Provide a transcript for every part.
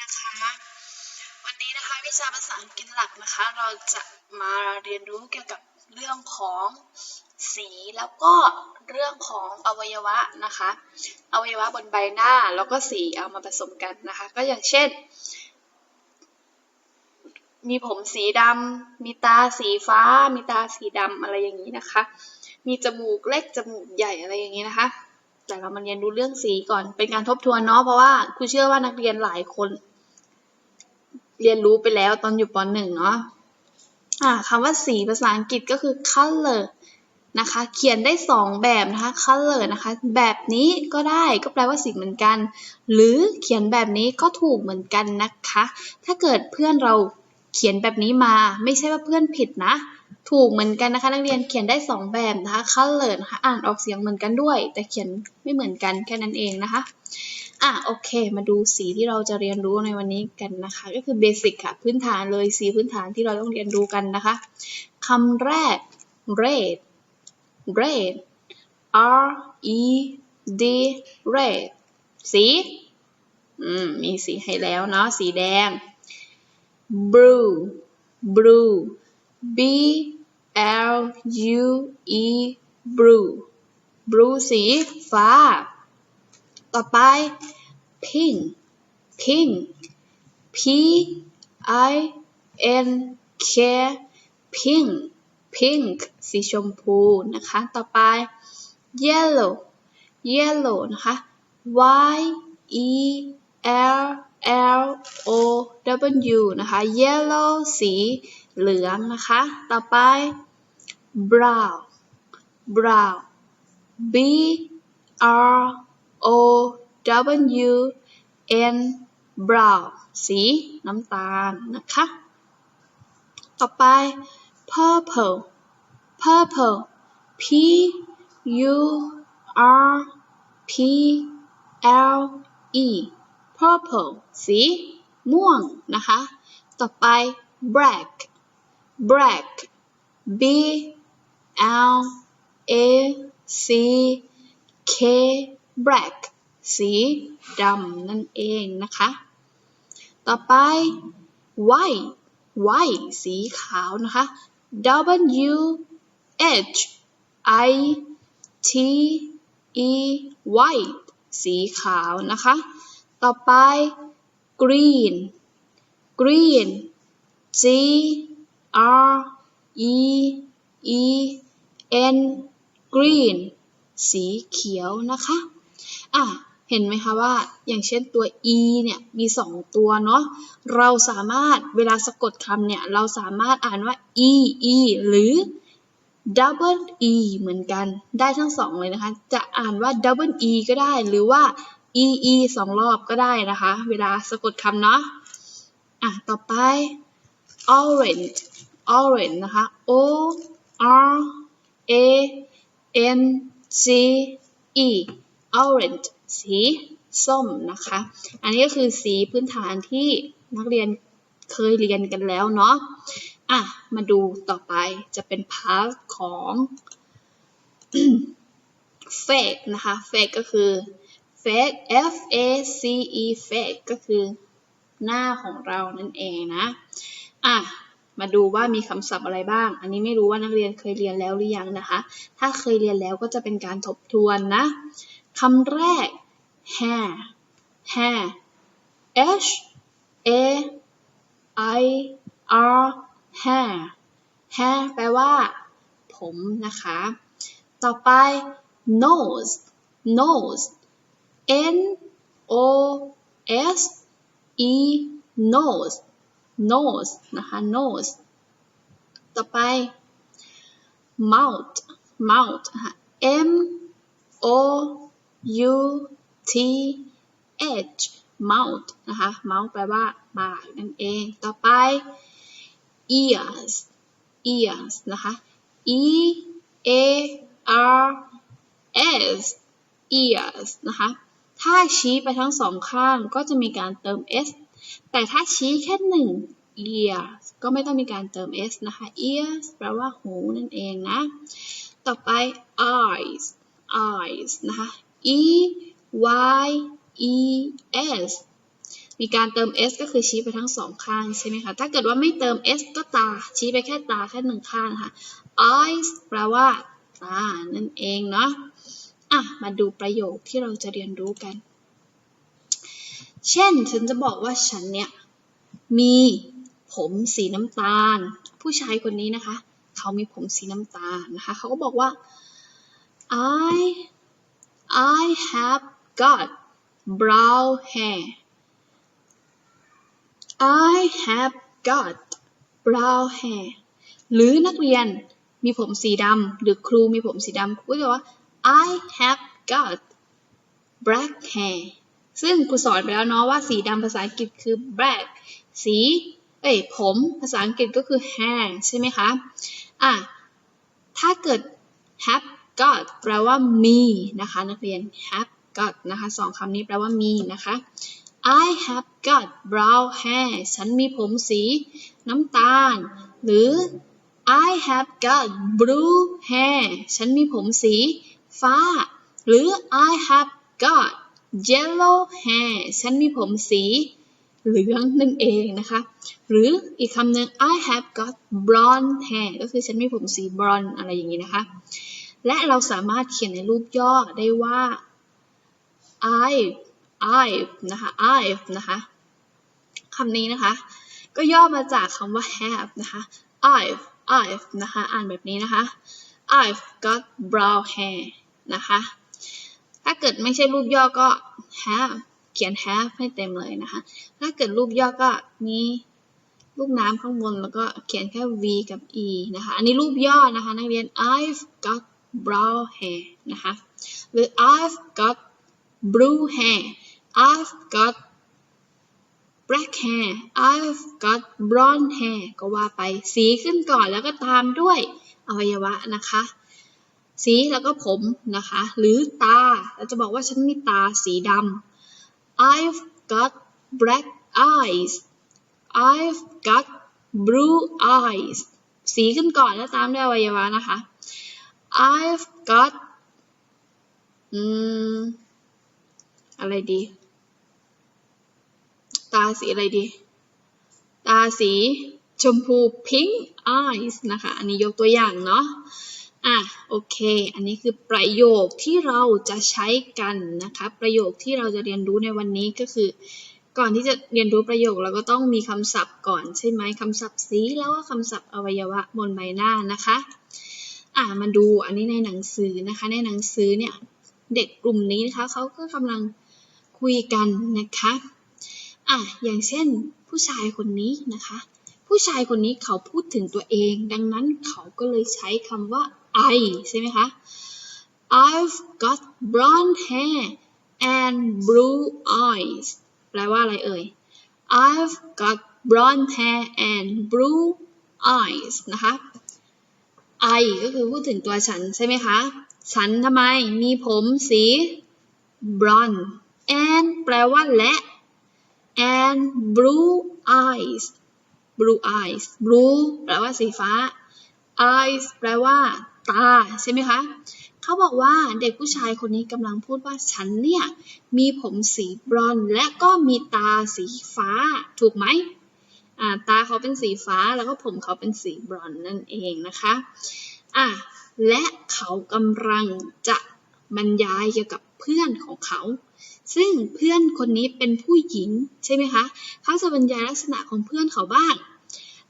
นะคะ วันนี้นะคะวิชาภาษาอังกฤษหลักนะคะ เราจะมาเรียนรู้เกี่ยวกับเรื่องของสีแล้วก็เรื่องของอวัยวะนะคะ อวัยวะบนใบหน้าแล้วก็สีเอามาผสมกันนะคะ ก็อย่างเช่น มีผมสีดำมีตาสีฟ้า มีตาสีดำอะไรอย่างนี้นะคะ มีจมูกเล็กจมูกใหญ่อะไรอย่างนี้นะคะ แต่เรามาเรียนรู้เรื่องสีก่อน เป็นการทบทวนเนาะ เพราะว่าครูเชื่อว่านักเรียนหลายคน เรียนรู้ไปแล้วตอนอยู่ปหนึ่งเนาะอ่าคำว่าสีภาษาอังกฤษก็คือ color นะคะ เขียนได้สองแบบนะคะ color นะคะ แบบนี้ก็ได้ก็แปลว่าสีเหมือนกัน หรือเขียนแบบนี้ก็ถูกเหมือนกันนะคะ ถ้าเกิดเพื่อนเราเขียนแบบนี้มา ไม่ใช่ว่าเพื่อนผิดนะ ถูกเหมือนกันนะคะ นักเรียนเขียนได้สองแบบนะคะ color นะคะอ่านออกเสียงเหมือนกันด้วย แต่เขียนไม่เหมือนกันแค่นั้นเองนะคะอะโอเค มาดูสีที่เราจะเรียนรู้ในวันนี้กันนะคะ ก็คือเบสิกค่ะ พื้นฐานเลยสีพื้นฐานที่เราต้องเรียนรู้กันนะคะคำแรก red red R E D red สีอืมมีสีให้แล้วเนาะสีแดง blue blue B L U E blue blue สีฟ้า ต่อไป pink pink P I N K pink pink สีชมพูนะคะ ต่อไป yellow yellow นะคะ Y E L L O W นะคะ yellow สีเหลืองนะคะ ต่อไป brow brow B R O W N brown สีน้ำตาลนะคะ ต่อไป purple purple P U R P L E purple สีม่วงนะคะ ต่อไป black black B L A C K black สีดำนั่นเองนะคะ ต่อไป white white สีขาวนะคะ W H I T E white สีขาวนะคะ ต่อไป green green G R E E N green สีเขียวนะคะอะเห็นไหมคะว่าอย่างเช่นตัว e เนี่ยมีสองตัวเนาะเราสามารถเวลาสะกดคำเนี่ยเราสามารถอ่านว่า e e หรือ double e เหมือนกันได้ทั้งสองเลยนะคะ จะอ่านว่า double e ก็ได้หรือว่า e e สองรอบก็ได้นะคะ เวลาสะกดคำเนาะอะต่อไป orange orange นะคะ o r a n g e orange สีส้มนะคะ อันนี้ก็คือสีพื้นฐานที่นักเรียนเคยเรียนกันแล้วเนาะ อะ มาดูต่อไปจะเป็นพาร์ทของ fake นะคะ fake ก็คือ fake f a c e fake ก็คือหน้าของเรานั่นเองนะ อะ มาดูว่ามีคำศัพท์อะไรบ้าง อันนี้ไม่รู้ว่านักเรียนเคยเรียนแล้วหรือยังนะคะ ถ้าเคยเรียนแล้วก็จะเป็นการทบทวนนะคำแรก hair hair h a i r hair hair แปลว่า ผมนะคะ ต่อไป nose nose n o s e nose nose นะคะ nose ต่อไป mouth mouth นะคะ m o u t h mouth นะคะ mouth แปลว่าปากนั่นเอง ต่อไป ears ears นะคะ e a r s ears นะคะ ถ้าชี้ไปทั้งสองข้างก็จะมีการเติม s แต่ถ้าชี้แค่หนึ่ง ears ก็ไม่ต้องมีการเติม s นะคะ ears แปลว่าหูนั่นเองนะ ต่อไป eyes eyes นะคะ e y e s มีการเติม s ก็คือชี้ไปทั้งสองข้างใช่ไหมคะ ถ้าเกิดว่าไม่เติม s ก็ตา ชี้ไปแค่ตาแค่หนึ่งข้างค่ะ eyes แปลว่าตานั่นเองเนาะ อะ มาดูประโยคที่เราจะเรียนรู้กัน เช่น ฉันจะบอกว่าฉันเนี่ยมีผมสีน้ำตาล ผู้ชายคนนี้นะคะ เขามีผมสีน้ำตาลนะคะ เขาก็บอกว่า I I have got brown hair I have got brown hair หรือนักเรียนมีผมสีดำหรือครูมีผมสีดำครูก็จะว่า I have got black hair ซึ่งครูสอนไปแล้วเนาะว่าสีดำภาษาอังกฤษคือ black สีเอ้ยผมภาษาอังกฤษก็คือ hair ใช่ไหมคะ อะ ถ้าเกิด have got แปลว่ามีนะคะ นักเรียน have got นะคะสองคำนี้แปลว่ามีนะคะ I have got brown hair ฉันมีผมสีน้ำตาล หรือ I have got blue hair ฉันมีผมสีฟ้า หรือ I have got yellow hair ฉันมีผมสีเหลืองนั่นเองนะคะ หรืออีกคำหนึ่ง I have got blonde hair ก็คือฉันมีผมสีบรอนอะไรอย่างนี้นะคะ และเราสามารถเขียนในรูปย่อได้ว่า I I นะคะ I นะคะคำนี้นะคะ ก็ย่อมาจากคำว่า have นะคะ I've I've นะคะ อ่านแบบนี้นะคะ I've got brown hair นะคะ ถ้าเกิดไม่ใช่รูปย่อก็ have เขียน have ให้เต็มเลยนะคะ ถ้าเกิดรูปย่อก็มีลูกน้ำข้างบนแล้วก็เขียนแค่ v กับ e นะคะ อันนี้รูปย่อนะคะ นักเรียน I've got brown hair นะคะ หรือ I've got blue hair I've got black hair I've got blonde hair ก็ว่าไปสีขึ้นก่อนแล้วก็ตามด้วยอวัยวะนะคะ สีแล้วก็ผมนะคะ หรือตาเราจะบอกว่าฉันมีตาสีดำ I've got black eyes I've got blue eyes สีขึ้นก่อนแล้วตามด้วยอวัยวะนะคะ I've got อืมอะไรดี ตาสีอะไรดี ตาสีชมพู pink eyes นะคะ อันนี้ยกตัวอย่างเนาะ อะโอเค อันนี้คือประโยคที่เราจะใช้กันนะคะ ประโยคที่เราจะเรียนรู้ในวันนี้ก็คือ ก่อนที่จะเรียนรู้ประโยคเราก็ต้องมีคำศัพท์ก่อนใช่ไหมคำศัพท์สีแล้วก็คำศัพท์อวัยวะบนใบหน้านะคะอะมาดูอันนี้ในหนังสือนะคะ ในหนังสือเนี่ยเด็กกลุ่มนี้นะคะเขาก็กำลังคุยกันนะคะอะอย่างเช่นผู้ชายคนนี้นะคะ ผู้ชายคนนี้เขาพูดถึงตัวเอง ดังนั้นเขาก็เลยใช้คำว่า I ใช่ไหมคะ I've got blonde hair and blue eyes แปลว่าอะไรเอ่ย I've got blonde hair and blue eyes นะคะ I ก็คือพูดถึงตัวฉันใช่ไหมคะ ฉันทำไมมีผมสี blonde and แปลว่าและ and blue eyes blue eyes blue แปลว่าสีฟ้า eyes แปลว่า ตาใช่ไหมคะเขาบอกว่าเด็กผู้ชายคนนี้กำลังพูดว่าฉันเนี่ยมีผมสีบรอนซ์และก็มีตาสีฟ้าถูกไหมตาเขาเป็นสีฟ้าแล้วก็ผมเขาเป็นสีบรอนซ์นั่นเองนะคะอะและเขากำลังจะบรรยายเกี่ยวกับเพื่อนของเขา ซึ่งเพื่อนคนนี้เป็นผู้หญิงใช่ไหมคะ เขาจะบรรยายลักษณะของเพื่อนเขาบ้าง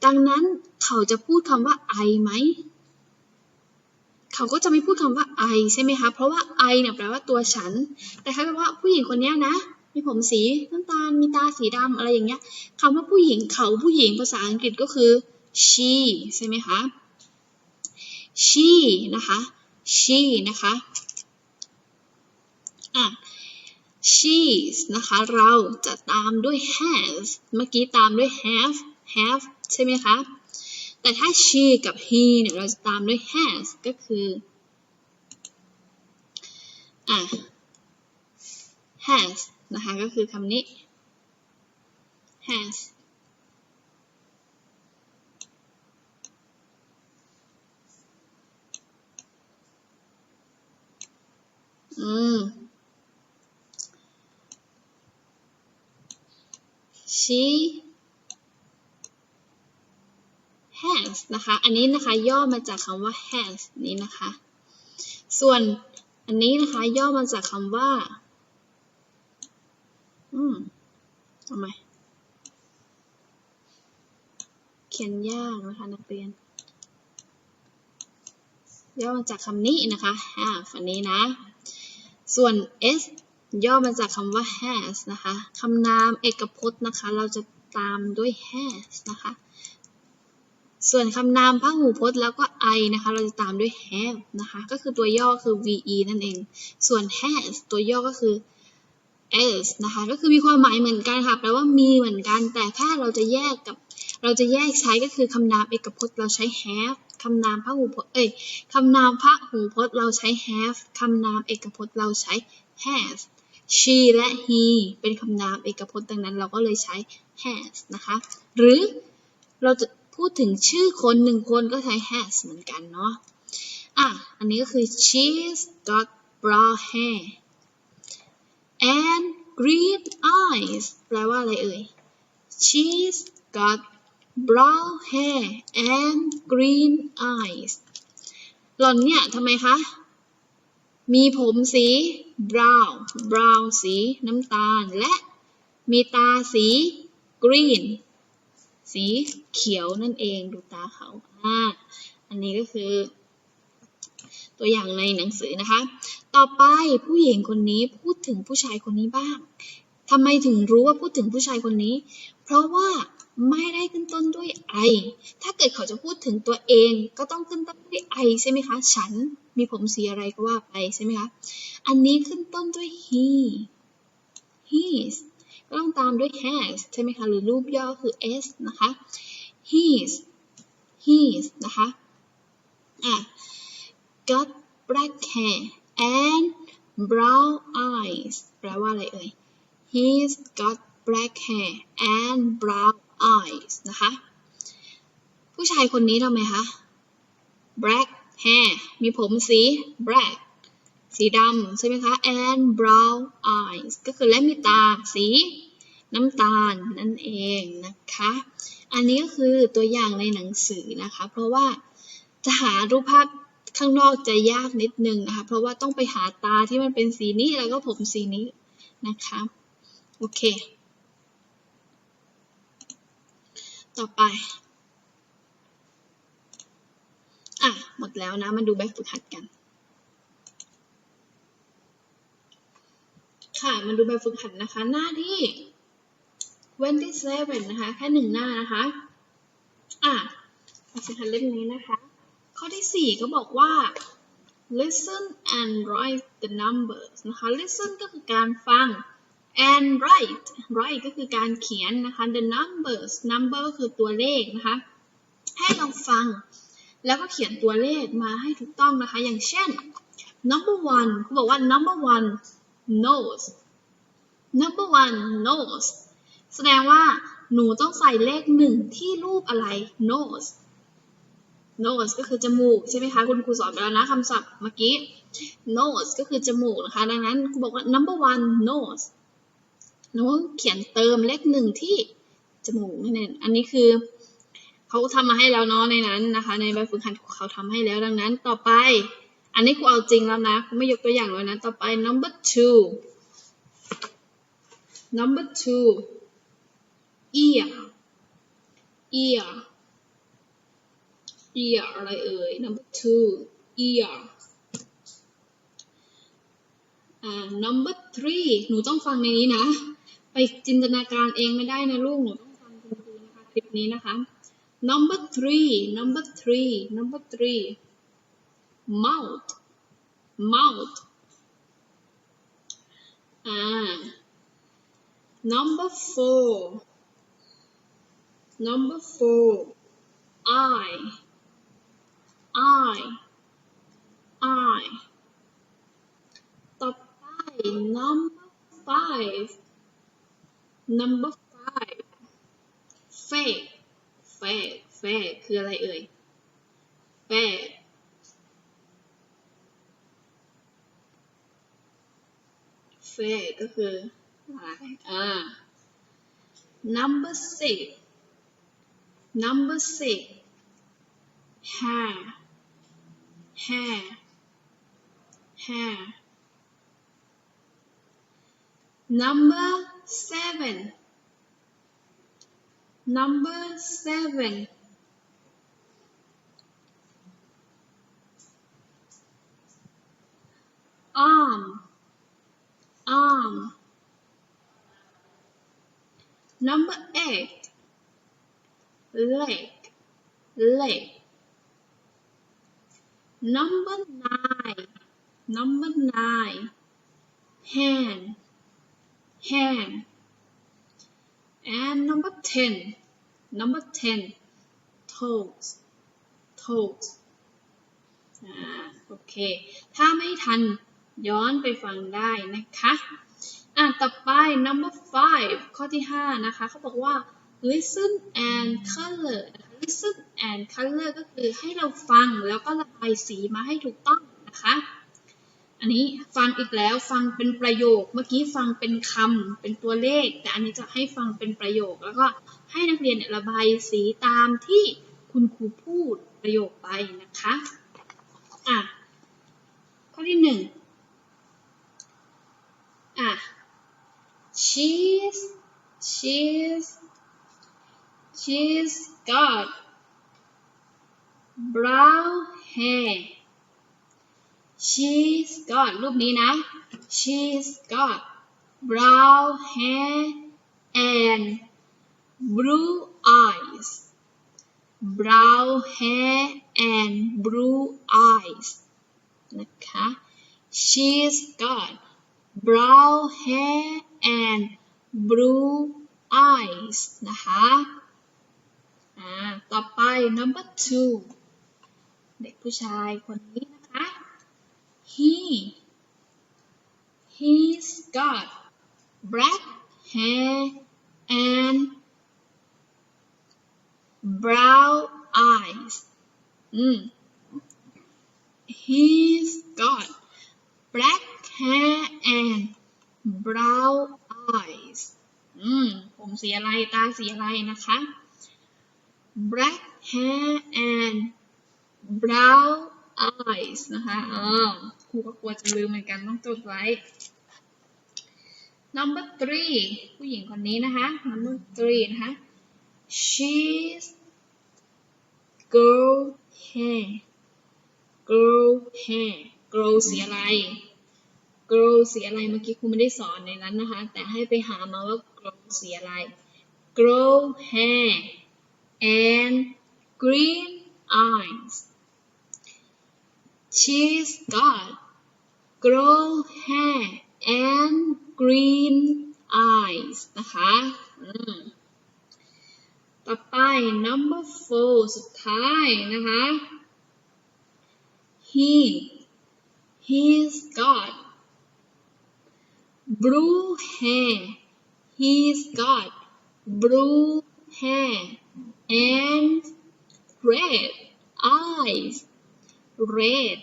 ดังนั้นเขาจะพูดคำว่า I ไหม เขาก็จะไม่พูดคำว่า I ใช่ไหมคะ เพราะว่า I เนี่ยแปลว่าตัวฉัน แต่เขาบอกว่าผู้หญิงคนนี้นะ มีผมสีน้ำตาล มีตาสีดำอะไรอย่างเงี้ยคำว่าผู้หญิงเขาผู้หญิงภาษาอังกฤษก็คือ she ใช่ไหมคะ she นะคะ she นะคะอะ she's นะคะ เราจะตามด้วย has เมื่อกี้ตามด้วย have have ใช่ไหมคะ แต่ถ้า she กับ he เนี่ยเราจะตามด้วย has ก็คืออะ has นะคะก็คือคำนี้ has อืม she has นะคะ อันนี้นะคะย่อมาจากคำว่า has นี้นะคะ ส่วนอันนี้นะคะย่อมาจากคำว่า อืมทำไมเขียนยากนะคะนักเรียน ย่อมาจากคำนี้นะคะ have อันนี้นะ ส่วน s ย่อมาจากคำว่า has นะคะ คำนามเอกพจน์นะคะ เราจะตามด้วย has นะคะ ส่วนคำนามพหูพจน์แล้วก็ i นะคะ เราจะตามด้วย have นะคะ ก็คือตัวย่อคือ ve นั่นเอง ส่วน has ตัวย่อก็คือ s นะคะ ก็คือมีความหมายเหมือนกันค่ะ แปลว่ามีเหมือนกัน แต่แค่เราจะแยกกับ เราจะแยกใช้ก็คือคำนามเอกพจน์เราใช้ have คำนามพหูพจน์ เอ้ย คำนามพหูพจน์เราใช้ have คำนามเอกพจน์เราใช้ has she และ he เป็นคำนามเอกพจน์ดังนั้น เราก็เลยใช้ has นะคะ หรือเราจะ พูดถึงชื่อคนหนึ่งคนก็ใช้ has เหมือนกันเนาะ อะ อันนี้ก็คือ she's got brown hair and green eyes แปลว่าอะไรเอ่ย she's got brown hair and green eyes หล่อนเนี่ยทำไมคะ มีผมสี brown brown สีน้ำตาล และมีตาสี green สีเขียวนั่นเองดูตาเขาอ่าอันนี้ก็คือ ตัวอย่างในหนังสือนะคะ ต่อไปผู้หญิงคนนี้พูดถึงผู้ชายคนนี้บ้างทำไมถึงรู้ว่าพูดถึงผู้ชายคนนี้ เพราะว่าไม่ได้ขึ้นต้นด้วย I ถ้าเกิดเขาจะพูดถึงตัวเองก็ต้องขึ้นต้นด้วย I ใช่ไหมคะ ฉันมีผมสีอะไรก็ว่าไปใช่ไหมคะ อันนี้ขึ้นต้นด้วย he his ก็ ต้องตามด้วย has ใช่ไหมคะ หรือรูปย่อคือ s นะคะ his his นะคะอะ got black hair and brown eyes แปลว่าอะไรเอ่ย he's got black hair and brown eyes นะคะ ผู้ชายคนนี้ทำไมคะ black hair มีผมสี black สีดำใช่ไหมคะ and brown eyes ก็คือและมีตาสี น้ำตาลนั่นเองนะคะ อันนี้ก็คือตัวอย่างในหนังสือนะคะ เพราะว่าจะหารูปภาพข้างนอกจะยากนิดนึงนะคะ เพราะว่าต้องไปหาตาที่มันเป็นสีนี้แล้วก็ผมสีนี้นะคะ โอเค ต่อไป อะ หมดแล้วนะ มาดูแบบฝึกหัดกัน ค่ะ มาดูแบบฝึกหัดนะคะ หน้าที่ 27 นะคะ แค่หนึ่งหน้านะคะ อะแบบฝึกหัดเล่มนี้นะคะ ข้อที่ 4 ก็บอกว่า listen and write the numbers นะคะ listen ก็คือการฟัง and write write ก็คือการเขียนนะคะ the numbers number ก็คือตัวเลขนะคะ ให้เราฟัง แล้วก็เขียนตัวเลขมาให้ถูกต้องนะคะ อย่างเช่น number one เขาบอกว่า number one nose number one nose แสดงว่าหนูต้องใส่เลขหนึ่งที่รูปอะไร nose nose ก็คือจมูก ใช่ไหมคะ คุณครูสอนไปแล้วนะคำศัพท์เมื่อกี้ nose ก็คือจมูกนะคะ ดังนั้นครูบอกว่า number one nose หนูเขียนเติมเลขหนึ่งที่จมูกนั่นเองอันนี้คือเขาทำมาให้แล้วเนาะในนั้นนะคะ ในใบฝึกหัดเขาทำให้แล้วดังนั้นต่อไป อันนี้ครูเอาจริงแล้วนะครูไม่ยกตัวอย่างแล้วนะ ต่อไป number two number two ear ear ear อะไรเอ่ย number two ear อ่า number three หนูต้องฟังในนี้นะ ไปจินตนาการเองไม่ได้นะลูก หนูต้องฟังคุณครูนะคะคลิปนี้นะคะ number three number three number three mouth mouth อ่า number four number four eye eye eye ต่อไป number five number five fake fake fake คืออะไรเอ่ย fake fake ก็คืออะไรอ่า number six number six. Hair. Hair. Hair. Number seven. Number seven. Arm. Arm. Number eight leg leg number nine number nine hand hand and number 10 number 10 toes toes อ่าโอเค ถ้าไม่ทันย้อนไปฟังได้นะคะ อะต่อไป number five ข้อที่ 5 นะคะ เขาบอกว่า listen and color listen and color ก็คือให้เราฟังแล้วก็ระบายสีมาให้ถูกต้องนะคะ อันนี้ฟังอีกแล้วฟังเป็นประโยค เมื่อกี้ฟังเป็นคำเป็นตัวเลข แต่อันนี้จะให้ฟังเป็นประโยค แล้วก็ให้นักเรียนระบายสีตามที่คุณครูพูดประโยคไปนะคะ อะ ข้อที่หนึ่งอะ she's she's she's got brown hair she's got รูปนี้นะ she's got brown hair and blue eyes brown hair and blue eyes นะคะ she's got brown hair and blue eyes นะคะอ่าต่อไป Number two เด็กผู้ชายคนนี้นะคะ he he's got black hair and brown eyes อืม he's got black hair and brown eyes อืม ผมสีอะไร ตาสีอะไรนะคะ black hair and brown eyes นะคะอ๋อครูก็กลัวจะลืมเหมือนกันต้องจดไว้ number three ผู้หญิงคนนี้นะคะ number three นะคะ she's girl hair girl hair girl สีอะไร girl สีอะไรเมื่อกี้ครูไม่ได้สอนในนั้นนะคะ แต่ให้ไปหามาว่า girl สีอะไร girl hair and green eyes she's got girl hair and green eyes นะคะอืมต่อไป number four สุดท้ายนะคะ he he's got blue hair he's got blue hair and red eyes red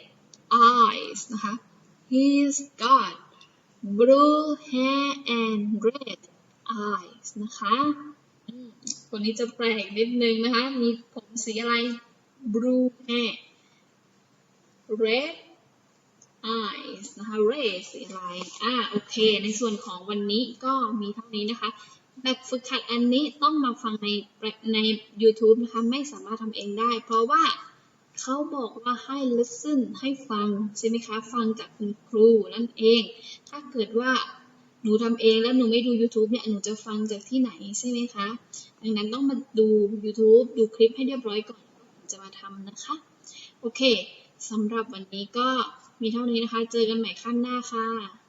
eyes นะคะ he's got blue hair and red eyes นะคะคนนี้จะแปลกนิดนึงนะคะ มีผมสีอะไร blue hair red eyes นะคะ red สีอะไร อ่า โอเค ในส่วนของวันนี้ก็มีเท่านี้นะคะ แบบฝึกหัดอันนี้ต้องมาฟังในใน YouTube นะคะไม่สามารถทำเองได้ เพราะว่าเขาบอกว่าให้ listen ให้ฟัง ใช่ไหมคะ ฟังจากคุณครูนั่นเอง ถ้าเกิดว่าหนูทำเองแล้วหนูไม่ดู YouTube เนี่ยหนูจะฟังจากที่ไหนใช่ไหมคะ ดังนั้นต้องมาดู YouTube ดูคลิปให้เรียบร้อยก่อนจะมาทำนะคะ โอเคสำหรับวันนี้ก็มีเท่านี้นะคะ เจอกันใหม่ขั้นหน้าค่ะ